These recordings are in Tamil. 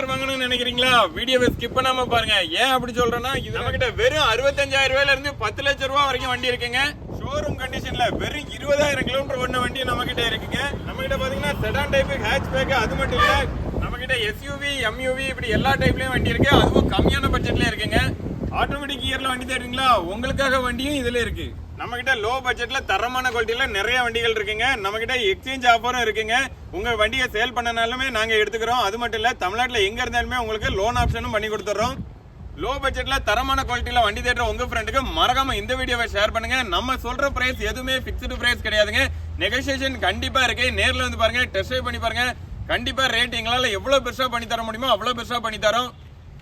கார் வாங்கணும்னு நினைக்கிறீங்களா? வீடியோவை ஸ்கிப் பண்ணாம பாருங்க. ஏன் அப்படி சொல்றேன்னா இது நம்மகிட்ட வெறும் அறுபத்தஞ்சாயிரம் ரூபாயில இருந்து பத்து லட்சம் ரூபாய் வரைக்கும் வண்டி இருக்குங்க. ஷோரூம் கண்டிஷன்ல வெறும் இருபதாயிரம் கிலோமீட்டர் ஒண்ணு வண்டி நம்ம கிட்ட இருக்குங்க. நம்ம கிட்ட பாத்தீங்கன்னா செடான் டைப் ஹேட்ச் பேக் அது மட்டும் இல்ல நம்ம கிட்ட எஸ்யூவி எம்யூவி இப்படி எல்லா டைப்லயும் வண்டி இருக்கு. அதுவும் கம்மியான பட்ஜெட்ல இருக்குங்க. ஆட்டோமேட்டிக் கியர்ல வண்டி தேடுறீங்களா? உங்களுக்காக வண்டியும் இதுல இருக்கு. நம்ம கிட்ட லோ பட்ஜெட்ல தரமான குவாலிட்டியில நிறைய வண்டிகள் இருக்குங்க. நம்ம கிட்ட எக்ஸ்சேஞ்ச் ஆஃபரும் இருக்குங்க. உங்க வண்டியை சேல் பண்ணனாலுமே நாங்க எடுத்துக்கிறோம். அது மட்டும் இல்ல தமிழ்நாட்டுல எங்க இருந்தாலுமே உங்களுக்கு லோன் ஆப்ஷனும் பண்ணி கொடுத்துறோம். லோ பட்ஜெட்ல தரமான குவாலிட்டியில வண்டி தேடுற உங்க ஃப்ரெண்டுக்கு மறக்காம இந்த வீடியோவை ஷேர் பண்ணுங்க. நம்ம சொல்ற பிரைஸ் எதுவுமே பிக்ஸ்டு பிரைஸ் கிடையாதுங்க. நெகோசியேஷன் கண்டிப்பா இருக்கு. நேர்ல வந்து பாருங்க டெஸ்ட் பண்ணி பாருங்க. கண்டிப்பா ரேட் எங்களால எவ்வளவு பெருசா பண்ணி தர முடியுமோ அவ்வளவு பெருசா பண்ணி தரோம்.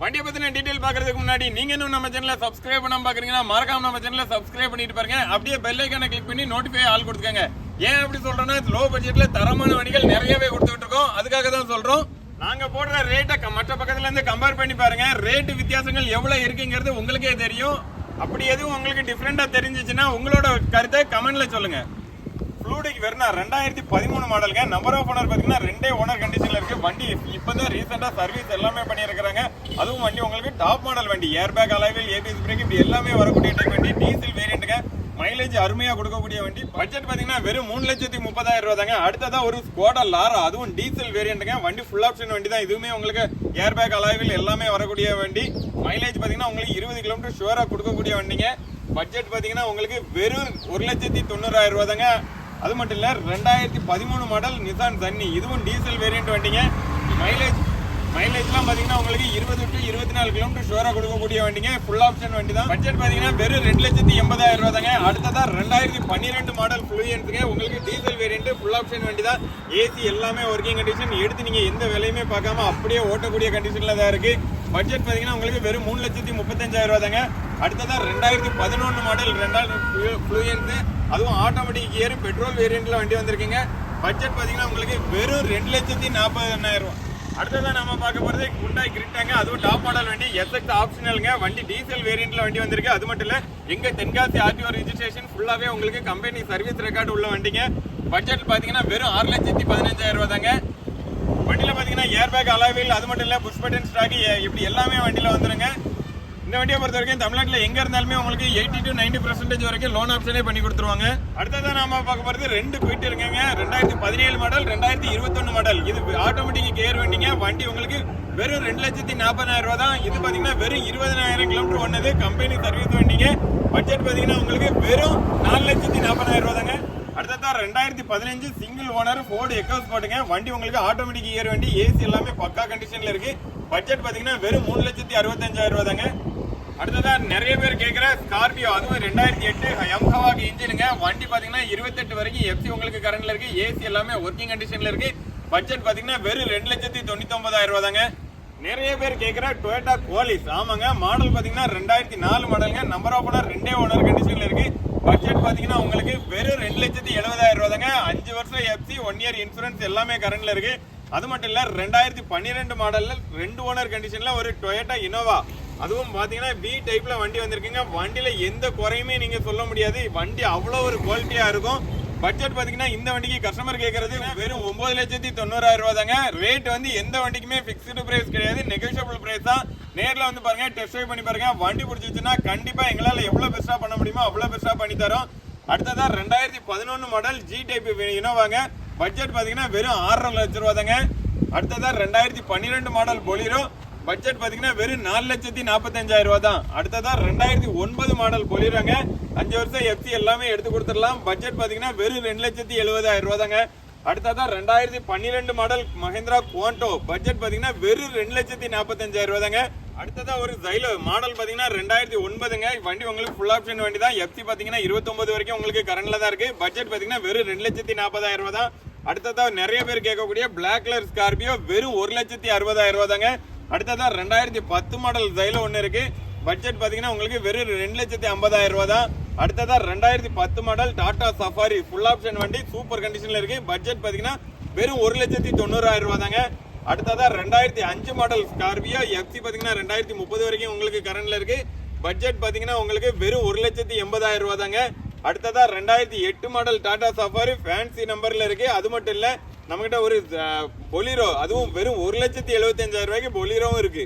வண்டியை பற்றின டீட்டெயில் பார்க்குறதுக்கு முன்னாடி நீங்க இன்னும் நம்ம சேனலை சப்ஸ்கிரைப் பண்ணாம பாக்குறீங்கன்னா மறக்காம நம்ம சேனலை சப்ஸ்கிரைப் பண்ணிட்டு பாருங்க. அப்படியே பெல் ஐக்கானை கிளிக் பண்ணி நோட்டிஃபை ஆல் கொடுத்துக்கங்க. ஏன் அப்படி சொல்றேன்னா லோ பட்ஜெட்ல தரமான வண்டிகள் நிறையவே கொடுத்துட்டு இருக்கோம் அதுக்காக தான் சொல்றோம். நாங்க போடுற ரேட்டை மற்ற பக்கத்துல இருந்து கம்பேர் பண்ணி பாருங்க. ரேட்டு வித்தியாசங்கள் எவ்வளவு இருக்குங்கிறது உங்களுக்கே தெரியும். அப்படி எதுவும் உங்களுக்கு டிஃப்ரெண்டா தெரிஞ்சிச்சுன்னா உங்களோட கருத்தை கமெண்ட்ல சொல்லுங்க. ஃப்ளூடிக் வெர்னா ரெண்டாயிரத்தி பதிமூணு மாடலுங்க நம்பர் ஆஃப் ஓனர் பார்த்தீங்கன்னா ரெண்டே ஓனர் கண்டிஷனில் இருக்குது வண்டி இப்போதான் ரீசெண்டாக சர்வீஸ் எல்லாமே பண்ணியிருக்கிறாங்க. அதுவும் வண்டி உங்களுக்கு டாப் மாடல் வண்டி. ஏர் பேக் அலைவில் ஏபிஎஸ் பிரேக் இப்படி எல்லாமே வரக்கூடிய டைப் வண்டி. டீசல் வேரியண்ட்டுங்க மைலேஜ் அருமையாக கொடுக்கக்கூடிய வண்டி. பட்ஜெட் பார்த்தீங்கன்னா வெறும் மூணு லட்சத்தி முப்பதாயிரம் ரூபா தாங்க அடுத்ததான் ஒரு ஸ்கோடா லாரா அதுவும் டீசல் வேரியண்ட்டுங்க வண்டி ஃபுல் ஆப்ஷன் வண்டி தான் இதுவுமே உங்களுக்கு ஏர் பேக் அலைவில் எல்லாமே வரக்கூடிய வண்டி. மைலேஜ் பார்த்தீங்கன்னா உங்களுக்கு இருபது கிலோமீட்டர் ஷுவராக கொடுக்கக்கூடிய வண்டிங்க. பட்ஜெட் பார்த்தீங்கன்னா உங்களுக்கு வெறும் ஒரு லட்சத்தி தொண்ணூறாயிரம் ரூபா தாங்க அது மட்டும் இல்லை ரெண்டாயிரத்தி பதிமூணு மாடல் நிசான் சன்னி இதுவும் டீசல் வேரியன்ட் வண்டிங்க. மைலேஜ் மைலேஜ்லாம் பார்த்தீங்கன்னா உங்களுக்கு இருபது டு இருபத்தி நாலு கிலோமீட்டர் ஷோராக கொடுக்கக்கூடிய வண்டிங்க. ஃபுல் ஆப்ஷன் வண்டி தான். பட்ஜெட் பார்த்தீங்கன்னா வெறும் ரெண்டு லட்சத்தி எண்பதாயிரம் ரூபா தாங்க. அடுத்ததாக ரெண்டாயிரத்தி பன்னிரெண்டு மாடல் ஃப்ளூயன்ஸுங்க உங்களுக்கு டீசல் வேரியண்ட் ஃபுல் ஆப்ஷன் வண்டி தான். ஏசி எல்லாமே ஒர்க்கிங் கண்டிஷன் எடுத்து நீங்கள் எந்த விலையுமே பார்க்காம அப்படியே ஓட்டக்கூடிய கண்டிஷனில் தான் இருக்குது பட்ஜெட் பார்த்தீங்கன்னா உங்களுக்கு வெறும் மூணு லட்சத்தி முப்பத்தஞ்சாயிரம் ரூபா தாங்க. அடுத்ததா ரெண்டாயிரத்தி பதினொன்று மாடல் ரெண்டாயிரம் ஃப்ளூயன்ஸ் அதுவும் ஆட்டோமேட்டிக் கியர் பெட்ரோல் வேரியண்ட்ல வண்டி வந்திருக்கீங்க. பட்ஜெட் பார்த்தீங்கன்னா உங்களுக்கு வெறும் ரெண்டு லட்சத்தி நாற்பதாயிரம் ரூபா அடுத்ததான் நம்ம பார்க்க போகிறது குண்டாய் கிரிட்டாங்க அதுவும் டாப் மாடல் வண்டி எஸ்எக்ஸ் ஆப்ஷனலுங்க வண்டி டீசல் வேரியண்ட்ல வண்டி வந்திருக்கு. அது மட்டும் இல்லை எங்கள் தென்காசி ஆர்டிஓ ரிஜிஸ்ட்ரேஷன் ஃபுல்லாகவே உங்களுக்கு கம்பெனி சர்வீஸ் ரெக்கார்டு உள்ள வண்டிங்க. பட்ஜெட் பார்த்தீங்கன்னா வெறும் ஆறு லட்சத்தி பதினஞ்சாயிரம் ரூபா தாங்க வண்டியில் பார்த்தீங்கன்னா ஏர் பேக் அலாவில் அது மட்டும் இல்லை புஷ் பட்டன் ஸ்டாக் இப்படி எல்லாமே வண்டியில் வந்துருங்க. இந்த வண்டியை பொறுத்த வரைக்கும் தமிழ்நாட்டில் எங்கே இருந்தாலுமே உங்களுக்கு எயிட்டி டு நைன்டி பர்சன்டேஜ் வரைக்கும் லோன் ஆப்ஷனே பண்ணி கொடுத்துருவாங்க. அடுத்ததான் நாம பார்க்க போகிறது ரெண்டு போயிட்டு இருக்குங்க. ரெண்டாயிரத்தி பதினேழு மாடல் ரெண்டாயிரத்தி இருபத்தொன்னு மாடல் இது ஆட்டோமேட்டிக் கேர் வண்டிங்க. வண்டி உங்களுக்கு வெறும் ரெண்டு லட்சத்தி நாற்பதாயிரம் ரூபா தான் இது பார்த்தீங்கன்னா வெறும் இருபதனாயிரம் கிலோமீட்டர் ஒன்னது கம்பெனி சர்வீஸ் வண்டிங்க. பட்ஜெட் பார்த்தீங்கன்னா உங்களுக்கு வெறும் நாலு லட்சத்தி நாற்பதாயிரம் ரூபா தாங்க அடுத்ததான் ரெண்டாயிரத்தி பதினஞ்சு சிங்கிள் ஓனர் ஃபோர்டு எக்கோஸ் போட்டுங்க. வண்டி உங்களுக்கு ஆட்டோமேட்டிக் இயர் வண்டி ஏசி எல்லாமே பக்கா கண்டிஷனில் இருக்குது பட்ஜெட் பார்த்தீங்கன்னா வெறும் மூணு லட்சத்தி அறுபத்தஞ்சாயிரம் ரூபா தாங்க அடுத்ததான் நிறைய பேர் கேட்குற ஸ்கார்பியோ அதுவும் ரெண்டாயிரத்தி எட்டு எம்ஹவாக்கு இன்ஜினுங்க வண்டி பார்த்தீங்கன்னா இருபத்தெட்டு வரைக்கும் எஃப்சி உங்களுக்கு கரண்ட்ல இருக்கு. ஏசி எல்லாமே ஒர்க்கிங் கண்டிஷன்ல இருக்கு. பட்ஜெட் பார்த்தீங்கன்னா வெறும் ரெண்டு லட்சத்தி தொண்ணூத்தி ரூபா தாங்க நிறைய பேர் கேட்குற டொயோட்டா கோலிஸ் ஆமாங்க மாடல் பார்த்தீங்கன்னா ரெண்டாயிரத்தி நாலு மாடலுங்க நம்பர் ஆஃப் ஓனர் ரெண்டே ஓனர் கண்டிஷன்ல இருக்கு. பட்ஜெட் பார்த்தீங்கன்னா உங்களுக்கு வெறும் ரெண்டு லட்சத்தி எழுபதாயிரம் ரூபா தாங்க அஞ்சு வருஷம் எஃப்சி ஒன் இயர் இன்சூரன்ஸ் எல்லாமே கரண்ட்ல இருக்கு. அது மட்டும் இல்ல ரெண்டாயிரத்தி பன்னிரெண்டு மாடல்ல ரெண்டு ஓனர் கண்டிஷன்ல ஒரு டொயோட்டா இனோவா அதுவும் பார்த்தீங்கன்னா பி டைப்பில் வண்டி வந்திருக்குங்க. வண்டியில் எந்த குறையுமே நீங்கள் சொல்ல முடியாது. வண்டி அவ்வளோ ஒரு குவாலிட்டியாக இருக்கும். பட்ஜெட் பார்த்தீங்கன்னா இந்த வண்டிக்கு கஸ்டமர் கேட்கறது வெறும் ஒம்பது லட்சத்தி தொண்ணூறாயிரம் ரூபா தாங்க ரேட் வந்து எந்த வண்டிக்குமே ஃபிக்ஸ்டு ப்ரைஸ் கிடையாது. நெகோஷியபிள் ப்ரைஸ் தான். நேரில் வந்து பாருங்க டெஸ்ட் ட்ரைவ் பண்ணி பாருங்க. வண்டி பிடிச்சிச்சுன்னா கண்டிப்பாக எங்களால் எவ்வளோ பெஸ்ட்டாக பண்ண முடியுமோ அவ்வளோ பெஸ்ட்டாக பண்ணி தரோம். அடுத்ததான் ரெண்டாயிரத்தி பதினொன்று மாடல் ஜி டைப் இனோவாங்க பட்ஜெட் பார்த்தீங்கன்னா வெறும் ஆறரை லட்ச ரூபா தாங்க அடுத்ததான் ரெண்டாயிரத்தி பன்னிரெண்டு மாடல் பொலிரோ பட்ஜெட் பார்த்தீங்கன்னா வெறும் நாலு லட்சத்தி நாற்பத்தஞ்சாயிரம் ரூபா தான். அடுத்ததா ரெண்டாயிரத்தி ஒன்பது மாடல் போலிடுறாங்க அஞ்சு வருஷம் எஃப்சி எல்லாமே எடுத்து கொடுத்துடலாம். பட்ஜெட் பார்த்தீங்கன்னா வெறும் ரெண்டு லட்சத்தி எழுபதாயிரம் ரூபா தாங்க. அடுத்ததா ரெண்டாயிரத்தி பன்னிரெண்டு மாடல் மஹிந்திரா குவாண்டோ. பட்ஜெட் பார்த்தீங்கன்னா வெறும் ரெண்டு லட்சத்தி நாற்பத்தஞ்சாயிரம் ரூபா தாங்க. அடுத்ததா ஒரு ஜைலோ மாடல் பார்த்தீங்கன்னா ரெண்டாயிரத்தி ஒன்பதுங்க. வண்டி உங்களுக்கு ஃபுல் ஆப்ஷன் வண்டி தான். எஃப்சி பார்த்தீங்கன்னா இருபத்தொம்பது வரைக்கும் உங்களுக்கு கரண்ட்ல தான் இருக்கு. பட்ஜெட் பார்த்தீங்கன்னா வெறும் ரெண்டு லட்சத்தி நாற்பதாயிரம் ரூபா தான். அடுத்ததா நிறைய பேர் கேட்கக்கூடிய பிளாக் கலர் ஸ்கார்பியோ வெறும் ஒரு லட்சத்தி அறுபதாயிரம் ரூபா தாங்க. அடுத்ததாக ரெண்டாயிரத்தி பத்து மாடல் ஜைலோ ஒன்று இருக்கு. பட்ஜெட் பார்த்தீங்கன்னா உங்களுக்கு வெறும் ரெண்டு லட்சத்தி ஐம்பதாயிரம் ரூபா தான். அடுத்ததாக ரெண்டாயிரத்தி பத்து model Tata Safari full option வண்டி சூப்பர் கண்டிஷனில் இருக்கு. பட்ஜெட் பார்த்தீங்கன்னா வெறும் ஒரு லட்சத்தி தொண்ணூறாயிரம் ரூபா தாங்க. அடுத்ததாக ரெண்டாயிரத்தி அஞ்சு மாடல் ஸ்கார்பியோ எஃப்சி பார்த்தீங்கன்னா ரெண்டாயிரத்தி முப்பது வரைக்கும் உங்களுக்கு கரண்டில் இருக்கு. பட்ஜெட் பார்த்தீங்கன்னா உங்களுக்கு வெறும் ஒரு லட்சத்தி எண்பதாயிரம் ரூபா தாங்க. அடுத்ததா ரெண்டாயிரத்தி எட்டு மாடல் டாடா சஃபாரி ஃபேன்சி நம்பர்ல இருக்கு. அது மட்டும் இல்லை நம்மகிட்ட ஒரு பொலிரோ அதுவும் வெறும் ஒரு லட்சத்தி எழுபத்தஞ்சாயிரம் ரூபாய்க்கு பொலிரோவும் இருக்கு.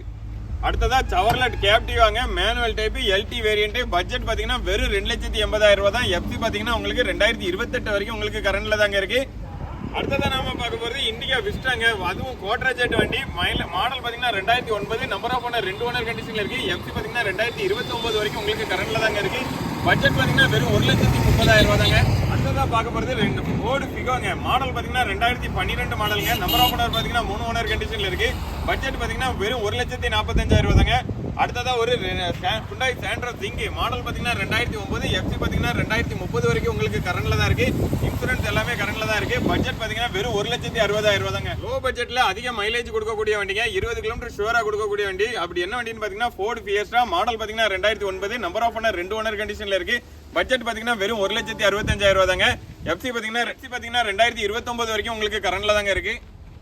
அடுத்ததா சவர்லட் கேப்டிவ் வாங்க. Manual type LT variant budget பார்த்தீங்கன்னா வெறும் ரெண்டு லட்சத்தி எண்பதாயிரம் ரூபா தான். எஃப்சி பார்த்தீங்கன்னா உங்களுக்கு ரெண்டாயிரத்தி இருபத்தெட்டு வரைக்கும் உங்களுக்கு கரண்ட்ல தாங்க இருக்கு. அடுத்ததாக நாம பார்க்க போறது இண்டிகா விஸ்டாங்க அதுவும் கோட்ரா ஜெட் வண்டி. மைல் மாடல் பார்த்தீங்கன்னா ரெண்டாயிரத்தி ஒன்பது. நம்பர் ஆஃப் ஓனர் ரெண்டு ஓனர் கண்டிஷன்ல இருக்கு. எஃப்சி பார்த்தீங்கன்னா ரெண்டாயிரத்தி இருபத்தி ஒன்பது வரைக்கும் உங்களுக்கு கரண்ட்ல தாங்க இருக்கு. பட்ஜெட் பார்த்தீங்கன்னா வெறும் ஒரு லட்சத்தி முப்பதாயிரம் ரூபா தாங்க. அடுத்ததா பார்க்க போறது. ரெண்டு ஃபோர்டு ஃபிகோங்க மாடல் பார்த்தீங்கன்னா ரெண்டாயிரத்தி பன்னிரெண்டு மாடலுங்க நம்பர் ஆஃப் ஓனர் பார்த்தீங்கன்னா மூணு ஓனர் கண்டிஷன்ல இருக்கு. பட்ஜெட் பார்த்தீங்கன்னா வெறும் ஒரு லட்சத்தி நாற்பத்தஞ்சாயிரம் ரூபாங்க அடுத்ததா ஒரு ஹுண்டாய் சாண்ட்ரோ சிங்கு மாடல் பார்த்தீங்கன்னா ரெண்டாயிரத்தி ஒன்பது எஃப்சி பார்த்தீங்கன்னா ரெண்டாயிரத்தி முப்பது வரைக்கும் உங்களுக்கு கரண்ட்ல தான் இருக்கு. இன்சூரன்ஸ் எல்லாமே கரண்ட்ல தான் இருக்கு. பட்ஜெட் பார்த்தீங்கன்னா வெறும் ஒரு லட்சத்தி அறுபதாயிரம் ரூபாங்க தாங்க லோ பட்ஜெட்ல அதிக மைலேஜ் கொடுக்கக்கூடிய வண்டிங்க. இருபது கிலோமீட்டர் ஷுவரா கொடுக்கக்கூடிய வண்டி. அப்படி என்ன வண்டின்னு பார்த்தீங்கன்னா ஃபோர்டு ஃபியஸ்டா மாடல் பார்த்தீங்கன்னா ரெண்டாயிரத்தி ஒன்பது. நம்பர் ஆஃப் ஓனர் ரெண்டு ஓனர் கண்டிஷன்ல இருக்கு. பட்ஜெட் பார்த்தீங்கன்னா வெறும் ஒரு லட்சத்தி அறுபத்தஞ்சாயிரம் ரூபா தாங்க எஃப்சி பார்த்தீங்கன்னா எஃப்சி பார்த்தீங்கன்னா ரெண்டாயிரத்தி இருபத்தொம்பது வரைக்கும் உங்களுக்கு கரண்டில் தாங்க இருக்கு.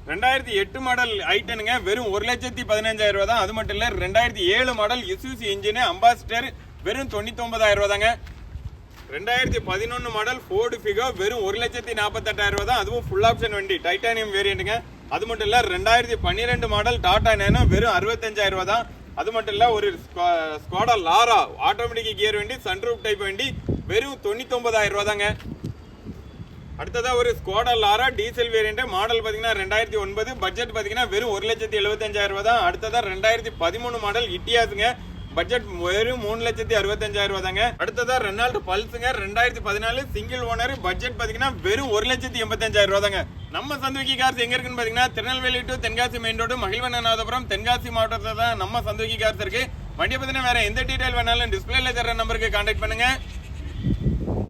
ரெண்டாயிரத்தி எட்டு மாடல் ஐட்டனுங்க வெறும் ஒரு லட்சத்தி பதினஞ்சாயிரம் ரூபா தான் அது மட்டும் இல்லை ரெண்டாயிரத்தி ஏழு மாடல் இசுசி இன்ஜினு அம்பாசிடர் வெறும் தொண்ணூத்தி ரூபா தாங்க ரெண்டாயிரத்தி பதினொன்று மாடல் ஃபோர்டு ஃபிகோ வெறும் ஒரு லட்சத்தி நாற்பத்தெட்டாயிரம் ரூபா தான் அதுவும் ஃபுல் ஆப்ஷன் வண்டி டைட்டானியம் வேரியண்ட்டுங்க அது மட்டும் இல்லை ரெண்டாயிரத்தி பன்னிரெண்டு மாடல் டாடா நேனோ வெறும் அறுபத்தஞ்சாயிரம் ரூபா தான் அது மட்டும் இல்லை ஒரு ஸ்குவாடா லாரா ஆட்டோமேட்டிக் கியர் வண்டி சன்ரூப் டைப் வண்டி வெறும் தொண்ணூத்தி ரூபா தாங்க அடுத்ததாக ஒரு Skoda Laura diesel variant model பார்த்தீங்கன்னா ரெண்டாயிரத்தி ஒன்பது பட்ஜெட் பார்த்தீங்கன்னா வெறும் ஒரு லட்சத்தி எழுபத்தஞ்சாயிரம் ரூபா தான் அடுத்ததாக ரெண்டாயிரத்தி பதிமூணு மாடல் இட்டியாஸுங்க பட்ஜெட் வெறும் மூணு லட்சத்தி அறுபத்தஞ்சாயிரம் ரூபா தாங்க அடுத்ததா ரெனால்டு பல்ஸுங்க ரெண்டாயிரத்தி பதினாலு சிங்கிள் ஓனர் பட்ஜெட் பார்த்தீங்கன்னா வெறும் ஒரு லட்சத்தி எண்பத்தஞ்சாயிரம் ரூபா தாங்க நம்ம சந்தோகி கார்ஸ் எங்க இருக்குன்னு பாத்தீங்கன்னா Tirunelveli to Tenkasi main road Magizhvannanathapuram Tenkasi மாவட்டத்தில் தான் நம்ம சந்தோகி கார்ஸ் இருக்கு. வண்டியை பத்தின வேற எந்த டீடைல் வேணாலும் டிஸ்பிளேல தர நம்பருக்கு கான்டாக்ட் பண்ணுங்க.